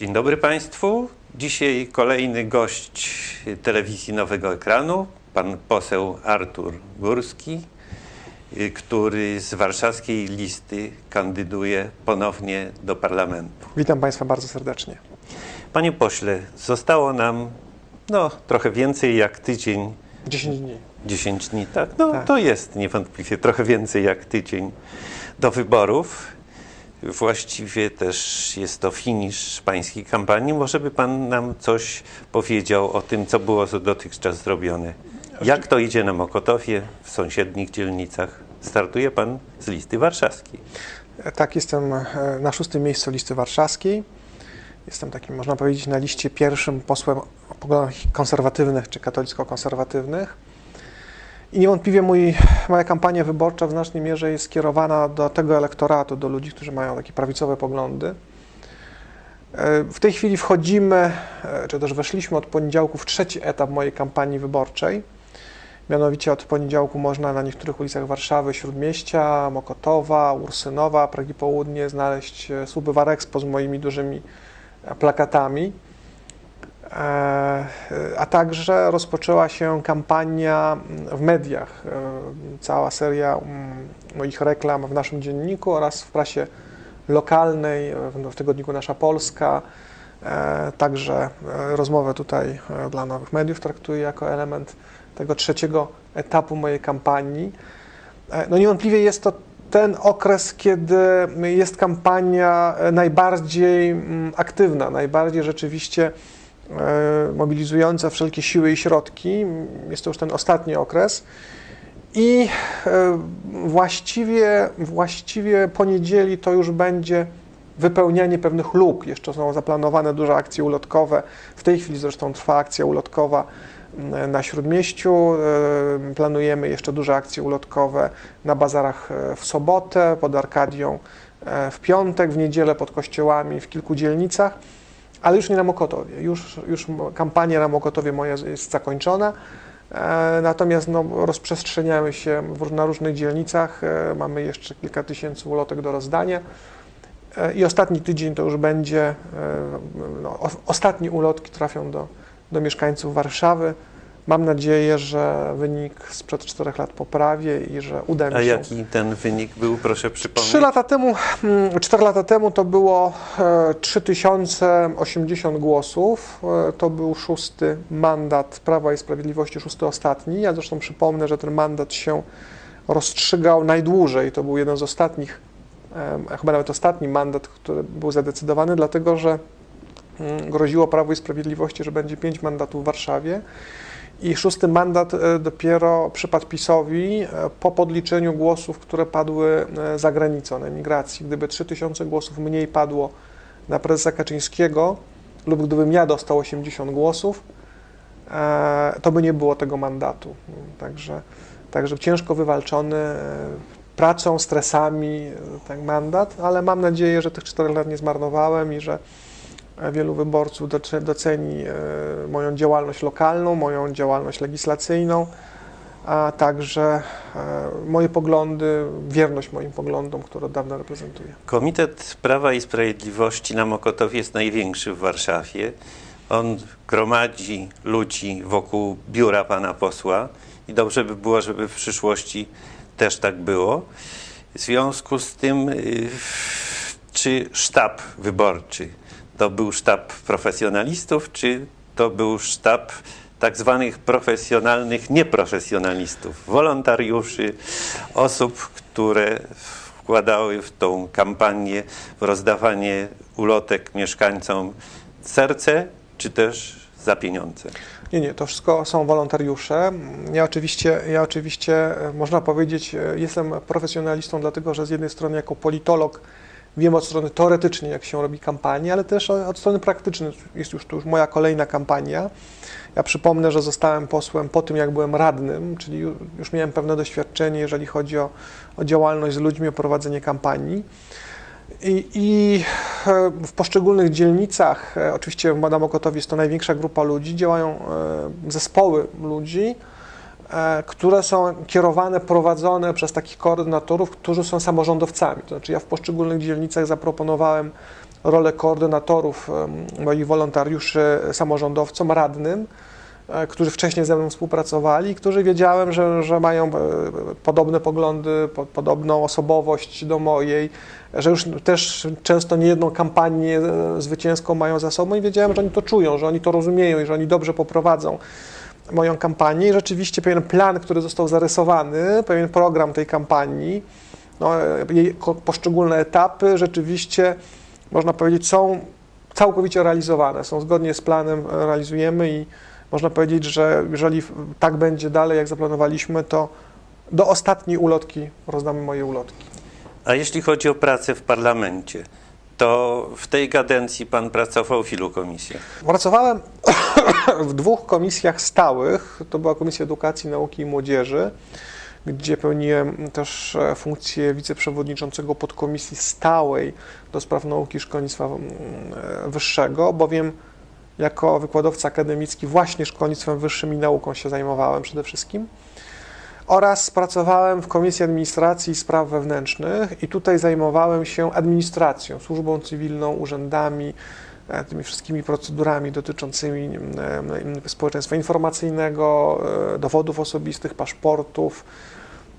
Dzień dobry Państwu. Dzisiaj kolejny gość telewizji Nowego Ekranu, pan poseł Artur Górski, y, który z warszawskiej listy kandyduje ponownie do parlamentu. Witam Państwa bardzo serdecznie. Panie pośle, zostało nam no, trochę więcej jak tydzień, 10 dni. 10 dni, tak? No Tak. to jest niewątpliwie trochę więcej jak tydzień do wyborów. Właściwie też jest to finisz pańskiej kampanii. Może by pan nam coś powiedział o tym, co było dotychczas zrobione? Jak to idzie na Mokotowie, w sąsiednich dzielnicach? Startuje pan z listy warszawskiej. Tak, jestem e, na szóstym miejscu listy warszawskiej. Jestem takim, można powiedzieć, na liście pierwszym posłem o poglądach konserwatywnych czy katolicko-konserwatywnych. I niewątpliwie mój, moja kampania wyborcza w znacznej mierze jest skierowana do tego elektoratu, do ludzi, którzy mają takie prawicowe poglądy. E, W tej chwili wchodzimy, e, czy też weszliśmy od poniedziałku w trzeci etap mojej kampanii wyborczej. Mianowicie od poniedziałku można na niektórych ulicach Warszawy, Śródmieścia, Mokotowa, Ursynowa, Pragi Południe znaleźć e, słupy Warexpo z moimi dużymi plakatami. E, A także rozpoczęła się kampania w mediach. E, Cała seria mm, moich reklam w naszym dzienniku oraz w prasie lokalnej, e, w tygodniku Nasza Polska. Także rozmowę tutaj dla nowych mediów traktuję jako element tego trzeciego etapu mojej kampanii. No niewątpliwie jest to ten okres, kiedy jest kampania najbardziej mm, aktywna, najbardziej rzeczywiście mobilizująca wszelkie siły i środki. Jest to już ten ostatni okres. I e, właściwie, właściwie po niedzieli to już będzie wypełnianie pewnych luk. Jeszcze są zaplanowane duże akcje ulotkowe. W tej chwili zresztą trwa akcja ulotkowa m, na Śródmieściu. E, Planujemy jeszcze duże akcje ulotkowe na bazarach e, w sobotę, pod Arkadią e, w piątek, w niedzielę pod kościołami w kilku dzielnicach, ale już nie na Mokotowie. Już, już kampania na Mokotowie moja jest zakończona. E, Natomiast no, rozprzestrzeniamy się na różnych dzielnicach. E, Mamy jeszcze kilka tysięcy ulotek do rozdania. E, I ostatni tydzień to już będzie, no, ostatnie ulotki trafią do, do mieszkańców Warszawy. Mam nadzieję, że wynik sprzed czterech lat poprawię i że uda mi A się. jaki ten wynik był, proszę przypomnieć? Trzy lata temu, mm, cztery lata temu to było e, 3080 głosów. E, To był szósty mandat Prawa i Sprawiedliwości, szósty ostatni. Ja zresztą przypomnę, że ten mandat się rozstrzygał najdłużej. To był jeden z ostatnich, e, chyba nawet ostatni mandat, który był zadecydowany, dlatego że mm, groziło Prawo i Sprawiedliwości, że będzie pięć mandatów w Warszawie. I szósty mandat e, dopiero przypadł PiSowi e, po podliczeniu głosów, które padły e, za granicą na emigracji. Gdyby 3000 głosów mniej padło na prezesa Kaczyńskiego lub gdybym ja dostał 80 głosów, to by nie było tego mandatu. Także, także ciężko wywalczony pracą, stresami ten mandat, ale mam nadzieję, że tych 4 lat nie zmarnowałem i że wielu wyborców doce- doceni e, moją działalność lokalną, moją działalność legislacyjną, a także e, moje poglądy, wierność moim poglądom, które od dawna reprezentuję. Komitet Prawa i Sprawiedliwości na Mokotowie jest największy w Warszawie. On gromadzi ludzi wokół biura pana posła i dobrze by było, żeby w przyszłości też tak było. W związku z tym, y, czy sztab wyborczy to był sztab profesjonalistów, czy to był sztab tak zwanych profesjonalnych nieprofesjonalistów, wolontariuszy, osób, które wkładały w tą kampanię, w rozdawanie ulotek mieszkańcom serce, czy też za pieniądze. Nie, nie, to wszystko są wolontariusze. Ja oczywiście, ja oczywiście, e, można powiedzieć, e, jestem profesjonalistą, dlatego że z jednej strony jako politolog wiem od strony teoretycznej, jak się robi kampanię, ale też od strony praktycznej jest już to już moja kolejna kampania. Ja przypomnę, że zostałem posłem po tym, jak byłem radnym, czyli ju- już miałem pewne doświadczenie, jeżeli chodzi o, o działalność z ludźmi, o prowadzenie kampanii. I, I e, w poszczególnych dzielnicach, e, oczywiście w Madame Okotowie jest to największa grupa ludzi, działają e, zespoły ludzi, które są kierowane, prowadzone przez takich koordynatorów, którzy są samorządowcami. To znaczy ja w poszczególnych dzielnicach zaproponowałem rolę koordynatorów, moich wolontariuszy samorządowcom, radnym, e, którzy wcześniej ze mną współpracowali, którzy wiedziałem, że, że mają e, podobne poglądy, po, podobną osobowość do mojej, że już też często nie jedną kampanię e, zwycięską mają za sobą i wiedziałem, że oni to czują, że oni to rozumieją i że oni dobrze poprowadzą moją kampanię i rzeczywiście pewien plan, który został zarysowany, pewien program tej kampanii, no, jej poszczególne etapy rzeczywiście, można powiedzieć, są całkowicie realizowane, są zgodnie z planem, e, realizujemy i można powiedzieć, że jeżeli tak będzie dalej, jak zaplanowaliśmy, to do ostatniej ulotki rozdamy moje ulotki. A jeśli chodzi o pracę w parlamencie, to w tej kadencji pan pracował w ilu komisjach? Pracowałem w dwóch komisjach stałych. To była Komisja Edukacji, Nauki i Młodzieży, gdzie pełniłem też e, funkcję wiceprzewodniczącego podkomisji stałej do spraw nauki i szkolnictwa mm, e, wyższego, bowiem jako wykładowca akademicki właśnie szkolnictwem wyższym i nauką się zajmowałem przede wszystkim. Oraz pracowałem w Komisji Administracji i Spraw Wewnętrznych i tutaj zajmowałem się administracją, służbą cywilną, urzędami, e, tymi wszystkimi procedurami dotyczącymi e, społeczeństwa informacyjnego, e, dowodów osobistych, paszportów,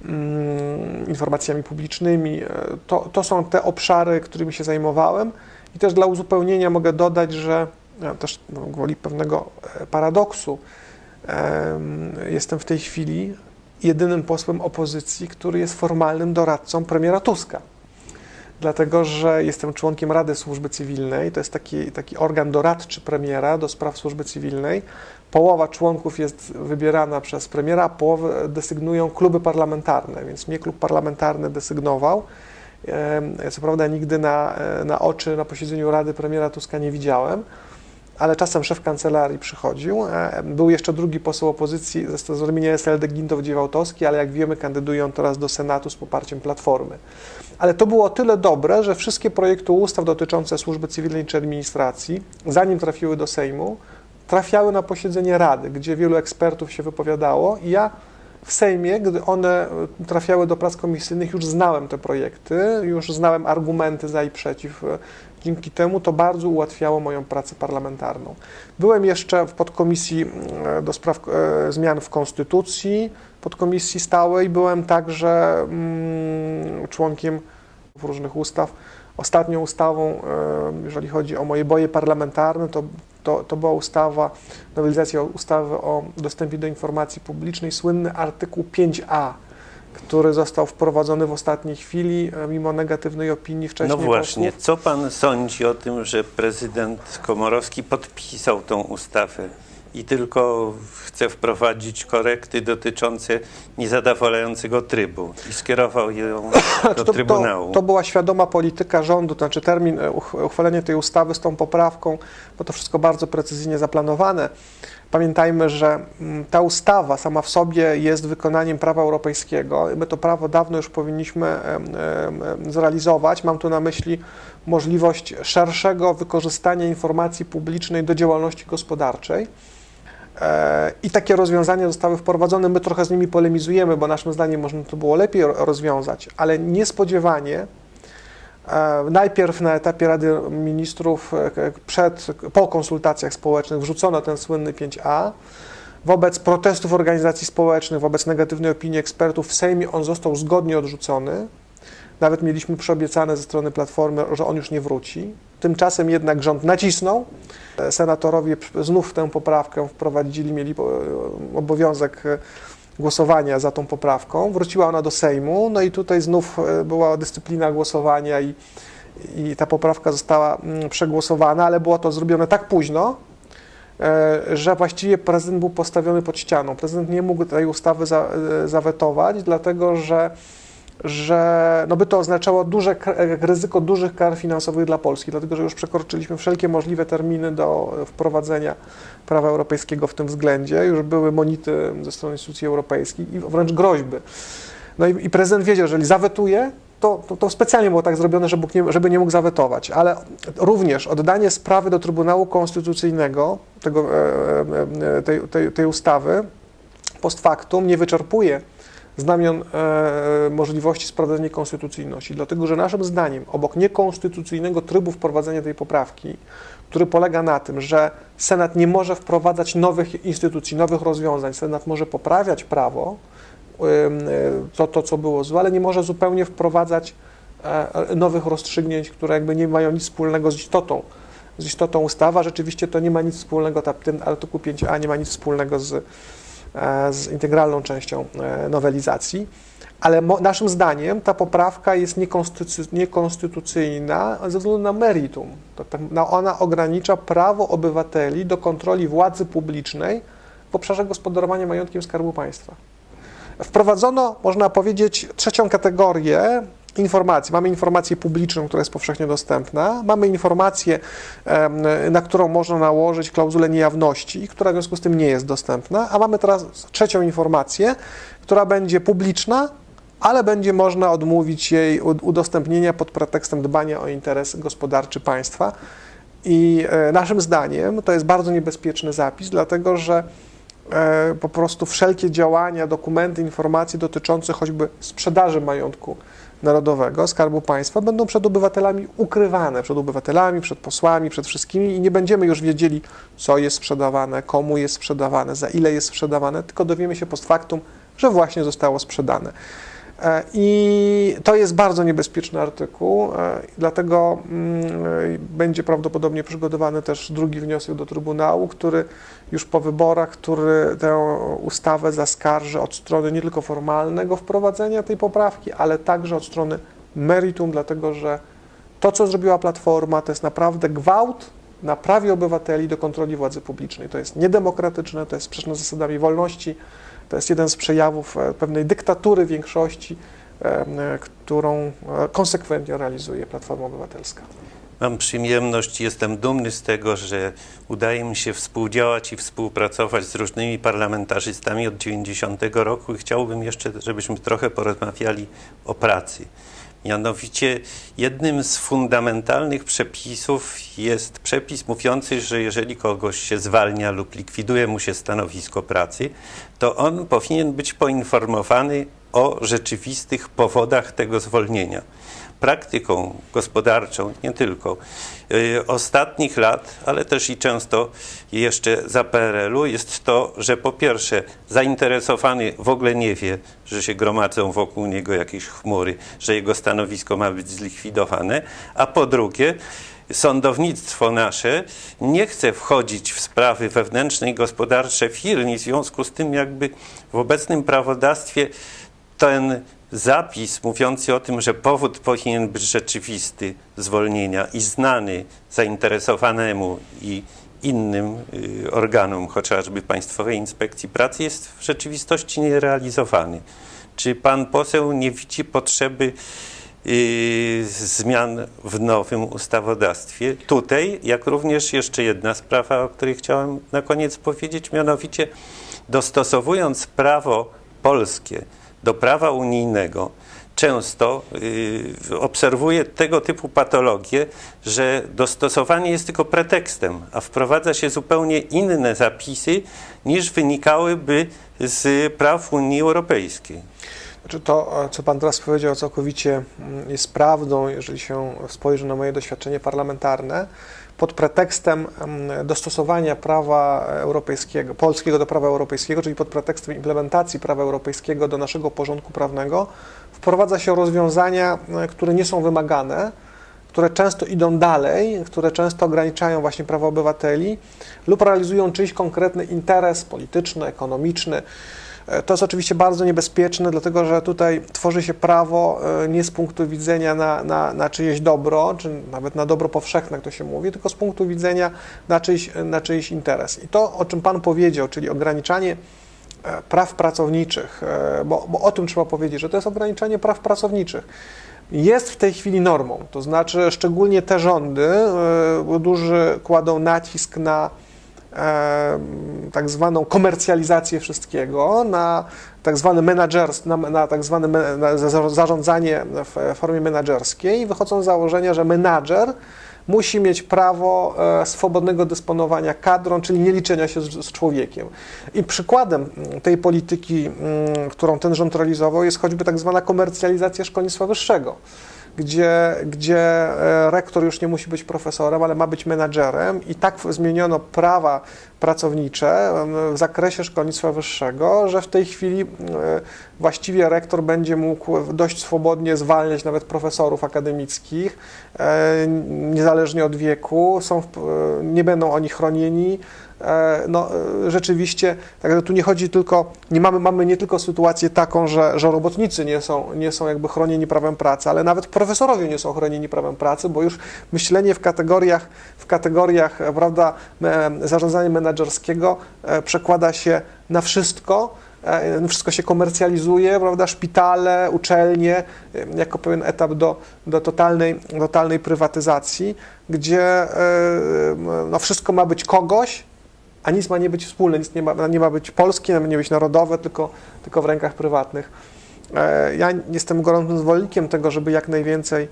mm, informacjami publicznymi. To, to są te obszary, którymi się zajmowałem. I też dla uzupełnienia mogę dodać, że też no, gwoli pewnego paradoksu em, jestem w tej chwili jedynym posłem opozycji, który jest formalnym doradcą premiera Tuska. Dlatego, że jestem członkiem Rady Służby Cywilnej, to jest taki, taki organ doradczy premiera do spraw służby cywilnej. Połowa członków jest wybierana przez premiera, a połowę desygnują kluby parlamentarne, więc mnie klub parlamentarny desygnował. Co prawda nigdy na, e, na oczy na posiedzeniu Rady premiera Tuska nie widziałem, ale czasem szef kancelarii przychodził. E, Był jeszcze drugi poseł opozycji z ramienia SLD Gintow Dziewałtowski, ale jak wiemy kandydują teraz do Senatu z poparciem Platformy. Ale to było o tyle dobre, że wszystkie projekty ustaw dotyczące służby cywilnej czy administracji, zanim trafiły do Sejmu, trafiały na posiedzenie Rady, gdzie wielu ekspertów się wypowiadało i ja w Sejmie, gdy one e, trafiały do prac komisyjnych, już znałem te projekty, już znałem argumenty za i przeciw. E, Dzięki temu to bardzo ułatwiało moją pracę parlamentarną. Byłem jeszcze w podkomisji mm, do spraw e, zmian w Konstytucji, podkomisji stałej. Byłem także mm, członkiem różnych ustaw. Ostatnią ustawą, e, jeżeli chodzi o moje boje parlamentarne, to, to, to była ustawa, nowelizacja ustawy o dostępie do informacji publicznej, słynny artykuł 5a, który został wprowadzony w ostatniej chwili, e, mimo negatywnej opinii wcześniej. No właśnie, posłów. co pan sądzi o tym, że prezydent Komorowski podpisał tą ustawę i tylko chce wprowadzić korekty dotyczące niezadowalającego trybu i skierował ją do to, to, Trybunału? to była świadoma polityka rządu, to znaczy termin e, uch- uchwalenia tej ustawy z tą poprawką, bo to wszystko bardzo precyzyjnie zaplanowane. Pamiętajmy, że mm, ta ustawa sama w sobie jest wykonaniem prawa europejskiego. i My to prawo dawno już powinniśmy zrealizować. Mam tu na myśli możliwość szerszego wykorzystania informacji publicznej do działalności gospodarczej. E, I takie rozwiązania zostały wprowadzone. My trochę z nimi polemizujemy, bo naszym zdaniem można to było lepiej ro- rozwiązać, ale niespodziewanie e, najpierw na etapie Rady Ministrów e, przed, po konsultacjach społecznych wrzucono ten słynny 5a. Wobec protestów organizacji społecznych, wobec negatywnej opinii ekspertów w Sejmie on został zgodnie odrzucony. Nawet mieliśmy przyobiecane ze strony Platformy, że on już nie wróci. Tymczasem jednak rząd nacisnął. E, Senatorowie znów tę poprawkę wprowadzili, mieli po- obowiązek e, głosowania za tą poprawką. Wróciła ona do Sejmu, no i tutaj znów e, była dyscyplina głosowania i, i ta poprawka została mm, przegłosowana, ale było to zrobione tak późno, e, że właściwie prezydent był postawiony pod ścianą. Prezydent nie mógł tej ustawy za, e, zawetować, dlatego że że no by to oznaczało duże k- ryzyko dużych kar finansowych dla Polski, dlatego że już przekroczyliśmy wszelkie możliwe terminy do wprowadzenia prawa europejskiego w tym względzie. Już były monity ze strony instytucji europejskich i wręcz groźby. No i, i prezydent wiedział, że jeżeli zawetuje, to, to, to specjalnie było tak zrobione, żeby, nie, żeby nie mógł zawetować, ale również oddanie sprawy do Trybunału Konstytucyjnego tego, e, e, e, tej, tej, tej ustawy post factum nie wyczerpuje znamion e, możliwości sprawdzenia konstytucyjności, dlatego że naszym zdaniem obok niekonstytucyjnego trybu wprowadzenia tej poprawki, który polega na tym, że Senat nie może wprowadzać nowych instytucji, nowych rozwiązań, Senat może poprawiać prawo, e, to, to co było złe, ale nie może zupełnie wprowadzać e, nowych rozstrzygnięć, które jakby nie mają nic wspólnego z istotą z istotą ustawa. Rzeczywiście to nie ma nic wspólnego, ten artykuł 5a nie ma nic wspólnego z, e, z integralną częścią e, nowelizacji. Ale naszym zdaniem ta poprawka jest niekonstytucy, niekonstytucyjna ze względu na meritum. No, ona ogranicza prawo obywateli do kontroli władzy publicznej w obszarze gospodarowania majątkiem Skarbu Państwa. Wprowadzono, można powiedzieć, trzecią kategorię informacji. Mamy informację publiczną, która jest powszechnie dostępna, mamy informację, na którą można nałożyć klauzulę niejawności, która w związku z tym nie jest dostępna, a mamy teraz trzecią informację, która będzie publiczna, ale będzie można odmówić jej ud- udostępnienia pod pretekstem dbania o interes gospodarczy państwa. I e, naszym zdaniem to jest bardzo niebezpieczny zapis, dlatego że e, po prostu wszelkie działania, dokumenty, informacje dotyczące choćby sprzedaży majątku narodowego, Skarbu Państwa będą przed obywatelami ukrywane, przed obywatelami, przed posłami, przed wszystkimi i nie będziemy już wiedzieli, co jest sprzedawane, komu jest sprzedawane, za ile jest sprzedawane, tylko dowiemy się post factum, że właśnie zostało sprzedane. E, I to jest bardzo niebezpieczny artykuł, e, dlatego mm, e, będzie prawdopodobnie przygotowany też drugi wniosek do Trybunału, który już po wyborach, który tę ustawę zaskarży od strony nie tylko formalnego wprowadzenia tej poprawki, ale także od strony meritum, dlatego że to, co zrobiła Platforma, to jest naprawdę gwałt na prawie obywateli do kontroli władzy publicznej. To jest niedemokratyczne, to jest sprzeczne z zasadami wolności, to jest jeden z przejawów e, pewnej dyktatury większości, e, e, którą konsekwentnie realizuje Platforma Obywatelska. Mam przyjemność, jestem dumny z tego, że udaje mi się współdziałać i współpracować z różnymi parlamentarzystami od 90 roku i chciałbym jeszcze, żebyśmy trochę porozmawiali o pracy. Mianowicie jednym z fundamentalnych przepisów jest przepis mówiący, że jeżeli kogoś się zwalnia lub likwiduje mu się stanowisko pracy, to on powinien być poinformowany o rzeczywistych powodach tego zwolnienia praktyką gospodarczą, nie tylko y, ostatnich lat, ale też i często jeszcze za PRL-u jest to, że po pierwsze zainteresowany w ogóle nie wie, że się gromadzą wokół niego jakieś chmury, że jego stanowisko ma być zlikwidowane, a po drugie sądownictwo nasze nie chce wchodzić w sprawy wewnętrzne i gospodarcze firm i w związku z tym jakby w obecnym prawodawstwie ten zapis mówiący o tym, że powód powinien być rzeczywisty zwolnienia i znany zainteresowanemu i innym y, organom, chociażby Państwowej Inspekcji Pracy, jest w rzeczywistości nierealizowany. Czy pan poseł nie widzi potrzeby y, zmian w nowym ustawodawstwie? Tutaj, jak również jeszcze jedna sprawa, o której chciałem na koniec powiedzieć, mianowicie dostosowując prawo polskie do prawa unijnego, często y, tego typu patologie, że dostosowanie jest tylko pretekstem, a wprowadza się zupełnie inne zapisy niż wynikałyby z praw Unii Europejskiej. Znaczy to, co Pan teraz powiedział, całkowicie mm, jest prawdą, jeżeli się spojrzy na moje doświadczenie parlamentarne. Pod pretekstem dostosowania prawa europejskiego, polskiego do prawa europejskiego, czyli pod pretekstem implementacji prawa europejskiego do naszego porządku prawnego, wprowadza się rozwiązania, mm, które nie są wymagane, które często idą dalej, które często ograniczają właśnie prawa obywateli lub realizują czyjś konkretny interes polityczny, ekonomiczny. E, To jest oczywiście bardzo niebezpieczne, dlatego że tutaj tworzy się prawo e, nie z punktu widzenia na, na, na czyjeś dobro, czy nawet na dobro powszechne, jak to się mówi, tylko z punktu widzenia na czyjś, na czyjś interes. I to, o czym Pan powiedział, czyli ograniczanie e, praw pracowniczych, bo, bo o tym trzeba powiedzieć, że to jest ograniczanie praw pracowniczych. Jest w tej chwili normą, to znaczy szczególnie te rządy, duży kładą nacisk na tak zwaną komercjalizację wszystkiego, na tak zwany menadżers, na, na tak zwane na za- zarządzanie w formie menadżerskiej. Wychodzą z założenia, że menadżer musi mieć prawo e, swobodnego dysponowania kadrą, czyli nie liczenia się z, z człowiekiem. I przykładem mm, tej polityki, mm, którą ten rząd realizował, jest choćby tak zwana komercjalizacja szkolnictwa wyższego gdzie, gdzie e, rektor już nie musi być profesorem, ale ma być menadżerem i tak zmieniono prawa pracownicze w zakresie szkolnictwa wyższego, że w tej chwili e, właściwie rektor będzie mógł dość swobodnie zwalniać nawet profesorów akademickich, e, niezależnie od wieku, są, nie będą oni chronieni. E, No, e, rzeczywiście, także tu nie chodzi tylko, nie mamy, mamy nie tylko sytuację taką, że, że robotnicy nie są, nie są jakby chronieni prawem pracy, ale nawet profesorowie nie są chronieni prawem pracy, bo już myślenie w kategoriach, w kategoriach e, prawda, zarządzania menedżerskiego przekłada się na wszystko, wszystko się komercjalizuje, prawda, szpitale, uczelnie, jako pewien etap do, do totalnej, totalnej prywatyzacji, gdzie no, wszystko ma być kogoś, a nic ma nie być wspólne, nic nie ma, nie ma być polskie, nie ma być narodowe, tylko, tylko w rękach prywatnych. E, Ja jestem gorącym zwolennikiem tego, żeby jak najwięcej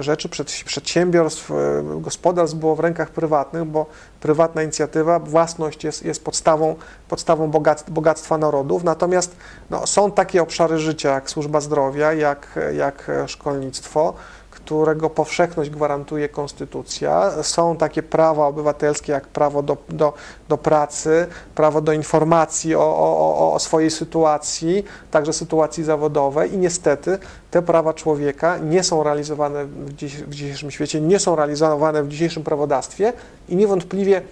rzeczy, przed- przedsiębiorstw, e, gospodarstw było w rękach prywatnych, bo prywatna inicjatywa, własność jest, jest podstawą, podstawą bogac- bogactwa narodów. Natomiast no, są takie obszary życia, jak służba zdrowia, jak, jak szkolnictwo, którego powszechność gwarantuje konstytucja. Są takie prawa obywatelskie, jak prawo do, do, do pracy, prawo do informacji o, o, o- swojej sytuacji, także sytuacji zawodowej i niestety te prawa człowieka nie są realizowane w, dziś, w dzisiejszym świecie, nie są realizowane w dzisiejszym prawodawstwie i niewątpliwie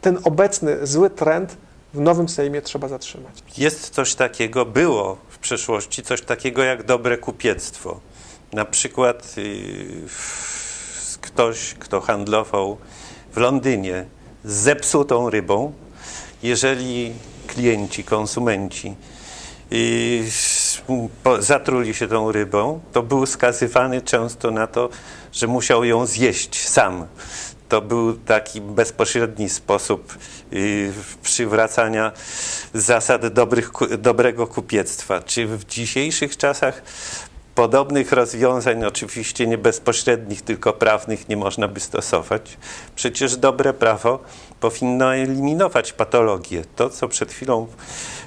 ten obecny zły trend w nowym Sejmie trzeba zatrzymać. Jest coś takiego, było w przeszłości coś takiego jak dobre kupiectwo. Na przykład y, ktoś, kto handlował w Londynie z zepsutą rybą, jeżeli klienci, konsumenci y, zatruli się tą rybą, to był skazywany często na to, że musiał ją zjeść sam. To był taki bezpośredni sposób y, przywracania zasad dobrych, dobrego kupiectwa. Czy w dzisiejszych czasach podobnych rozwiązań, oczywiście nie bezpośrednich, tylko prawnych, nie można by stosować? Przecież dobre prawo powinno eliminować patologię. To, co przed chwilą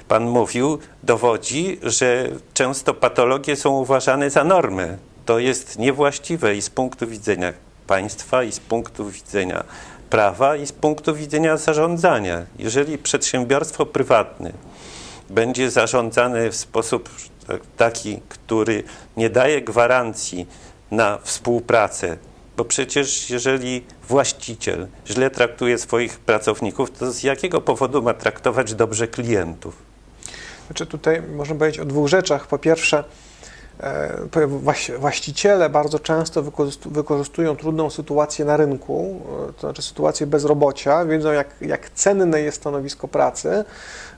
Pan mówił, dowodzi, że często patologie są uważane za normę. To jest niewłaściwe i z punktu widzenia państwa, i z punktu widzenia prawa, i z punktu widzenia zarządzania. Jeżeli przedsiębiorstwo prywatne będzie zarządzane w sposób taki, który nie daje gwarancji na współpracę, bo przecież jeżeli właściciel źle traktuje swoich pracowników, to z jakiego powodu ma traktować dobrze klientów? Znaczy tutaj można powiedzieć o dwóch rzeczach. Po pierwsze, właściciele bardzo często wykorzystu- wykorzystują trudną sytuację na rynku, e, to znaczy sytuację bezrobocia, wiedzą jak, jak cenne jest stanowisko pracy.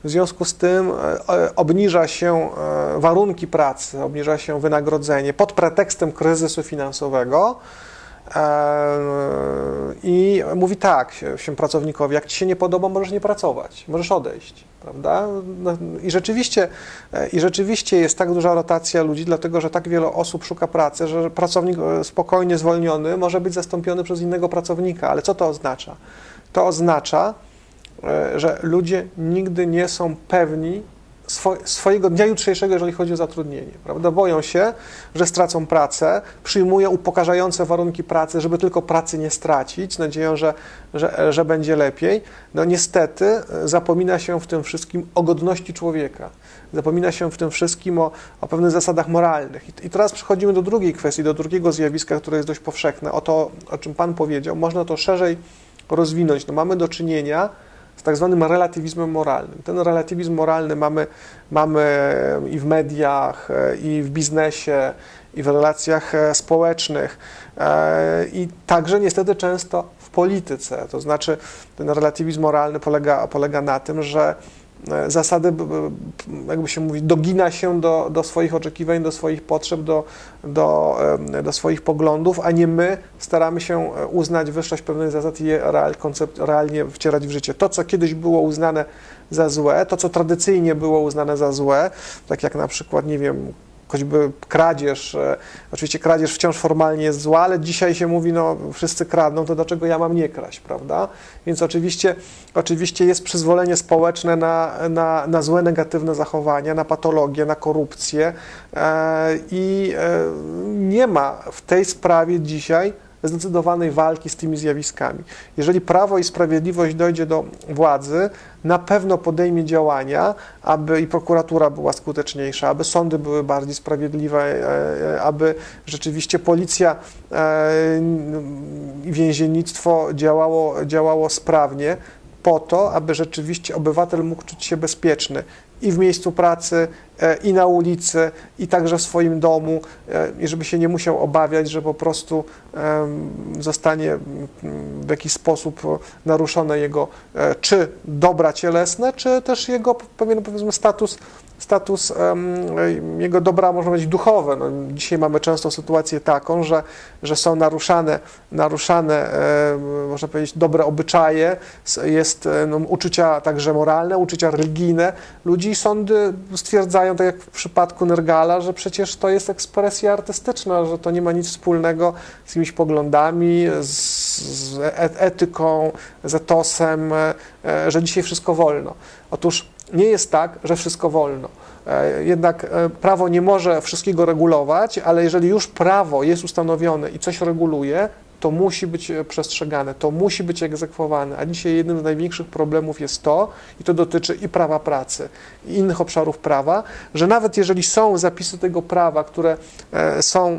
W związku z tym e, e, obniża się e, warunki pracy, obniża się wynagrodzenie pod pretekstem kryzysu finansowego. I mówi tak się, pracownikowi, jak ci się nie podoba, możesz nie pracować, możesz odejść, prawda? No, I rzeczywiście, e, I rzeczywiście jest tak duża rotacja ludzi, dlatego że tak wiele osób szuka pracy, że pracownik e, spokojnie zwolniony może być zastąpiony przez innego pracownika. Ale co to oznacza? To oznacza, e, że ludzie nigdy nie są pewni swojego dnia jutrzejszego, jeżeli chodzi o zatrudnienie. Prawda? Boją się, że stracą pracę, przyjmują upokarzające warunki pracy, żeby tylko pracy nie stracić, z nadzieją, że, że, że będzie lepiej. No niestety e, zapomina się w tym wszystkim o godności człowieka. Zapomina się w tym wszystkim o, o pewnych zasadach moralnych. I, I teraz przechodzimy do drugiej kwestii, do drugiego zjawiska, które jest dość powszechne. O to, o czym Pan powiedział, można to szerzej rozwinąć. No mamy do czynienia tak zwanym relatywizmem moralnym. Ten relatywizm moralny mamy, mamy i w mediach, e, i w biznesie, i w relacjach e, społecznych, e, i także niestety często w polityce. To znaczy, ten relatywizm moralny polega, polega na tym, że zasady, b- b- jakby się mówi, dogina się do, do swoich oczekiwań, do swoich potrzeb, do, do, do swoich poglądów, a nie my staramy się e, uznać wyższość pewnych zasad i je real, koncept, realnie wcierać w życie. To, co kiedyś było uznane za złe, to, co tradycyjnie było uznane za złe, tak jak na przykład, nie wiem, choćby kradzież, e, oczywiście kradzież wciąż formalnie jest zła, ale dzisiaj się mówi, no wszyscy kradną, to dlaczego ja mam nie kraść, prawda? Więc oczywiście, oczywiście jest przyzwolenie społeczne na, na, na złe, negatywne zachowania, na patologię, na korupcję e, i e, nie ma w tej sprawie dzisiaj zdecydowanej walki z tymi zjawiskami. Jeżeli Prawo i Sprawiedliwość dojdzie do władzy, na pewno podejmie działania, aby i prokuratura była skuteczniejsza, aby sądy były bardziej sprawiedliwe, e, e, aby rzeczywiście policja e, i więziennictwo działało, działało sprawnie po to, aby rzeczywiście obywatel mógł czuć się bezpieczny i w miejscu pracy, e, i na ulicy, i także w swoim domu, e, i żeby się nie musiał obawiać, że po prostu zostanie w jakiś sposób naruszone jego e, czy dobra cielesne, czy też jego pewien powiedzmy status, status jego dobra, można powiedzieć, duchowe. No, dzisiaj mamy często sytuację taką, że, że są naruszane, naruszane można powiedzieć, dobre obyczaje, jest no, uczucia także moralne, uczucia religijne ludzi i sądy stwierdzają, tak jak w przypadku Nergala, że przecież to jest ekspresja artystyczna, że to nie ma nic wspólnego z jakimiś poglądami, z, z e- etyką, z etosem, e, e, że dzisiaj wszystko wolno. Otóż nie jest tak, że wszystko wolno. E, Jednak e, prawo nie może wszystkiego regulować, ale jeżeli już prawo jest ustanowione i coś reguluje, to musi być e, przestrzegane, to musi być egzekwowane. A dzisiaj jednym z największych problemów jest to, i to dotyczy i prawa pracy, i innych obszarów prawa, że nawet jeżeli są zapisy tego prawa, które są,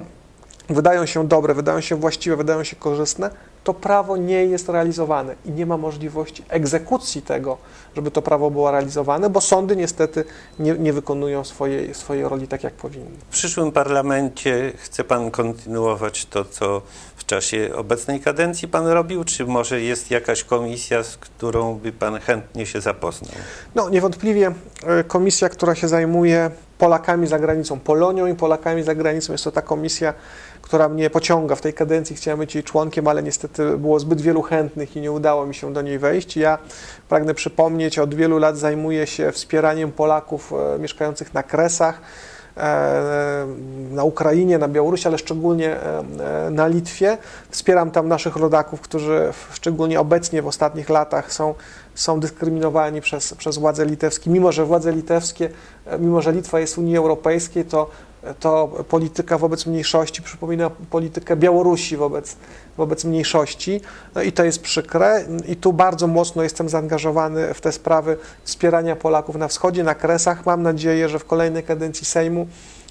wydają się dobre, wydają się właściwe, wydają się korzystne, to prawo nie jest realizowane i nie ma możliwości egzekucji tego, żeby to prawo było realizowane, bo sądy niestety nie, nie wykonują swojej, swojej roli tak, jak powinny. W przyszłym parlamencie chce pan kontynuować to, co w czasie obecnej kadencji pan robił, czy może jest jakaś komisja, z którą by pan chętnie się zapoznał? No, niewątpliwie e, komisja, która się zajmuje Polakami za granicą, Polonią i Polakami za granicą, jest to ta komisja, która mnie pociąga w tej kadencji. Chciałem być jej członkiem, ale niestety było zbyt wielu chętnych i nie udało mi się do niej wejść. Ja pragnę przypomnieć, od wielu lat zajmuję się wspieraniem Polaków e, mieszkających na Kresach, e, na Ukrainie, na Białorusi, ale szczególnie e, na Litwie. Wspieram tam naszych rodaków, którzy szczególnie obecnie w ostatnich latach są, są dyskryminowani przez, przez władze litewskie. Mimo, że władze litewskie, e, mimo, że Litwa jest w Unii Europejskiej, to, to polityka wobec mniejszości przypomina politykę Białorusi wobec, wobec mniejszości. No i to jest przykre. I tu bardzo mocno jestem zaangażowany w te sprawy wspierania Polaków na wschodzie, na Kresach. Mam nadzieję, że w kolejnej kadencji Sejmu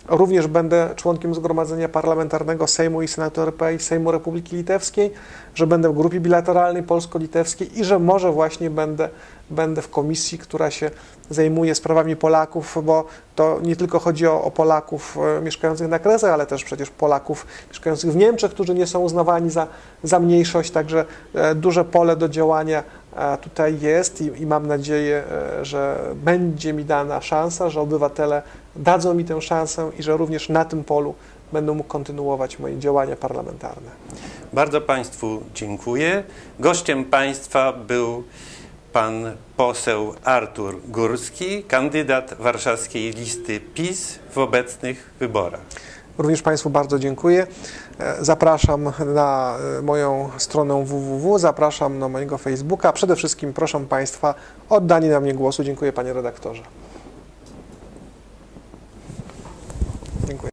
Również będę członkiem Zgromadzenia Parlamentarnego Sejmu i Senatu RP i Sejmu Republiki Litewskiej, że będę w grupie bilateralnej polsko-litewskiej i że może właśnie będę, będę w komisji, która się zajmuje sprawami Polaków, bo to nie tylko chodzi o, o Polaków e, mieszkających na Kresach, ale też przecież Polaków mieszkających w Niemczech, którzy nie są uznawani za, za mniejszość, także e, duże pole do działania e, tutaj jest i, i mam nadzieję, że będzie mi dana szansa, że obywatele dadzą mi tę szansę i że również na tym polu będę mógł kontynuować moje działania parlamentarne. Bardzo Państwu dziękuję. Gościem Państwa był pan poseł Artur Górski, kandydat warszawskiej listy PiS w obecnych wyborach. Również Państwu bardzo dziękuję. E, Zapraszam na e, moją stronę www, zapraszam na mojego Facebooka. Przede wszystkim proszę Państwa o oddanie na mnie głosu. Dziękuję Panie redaktorze.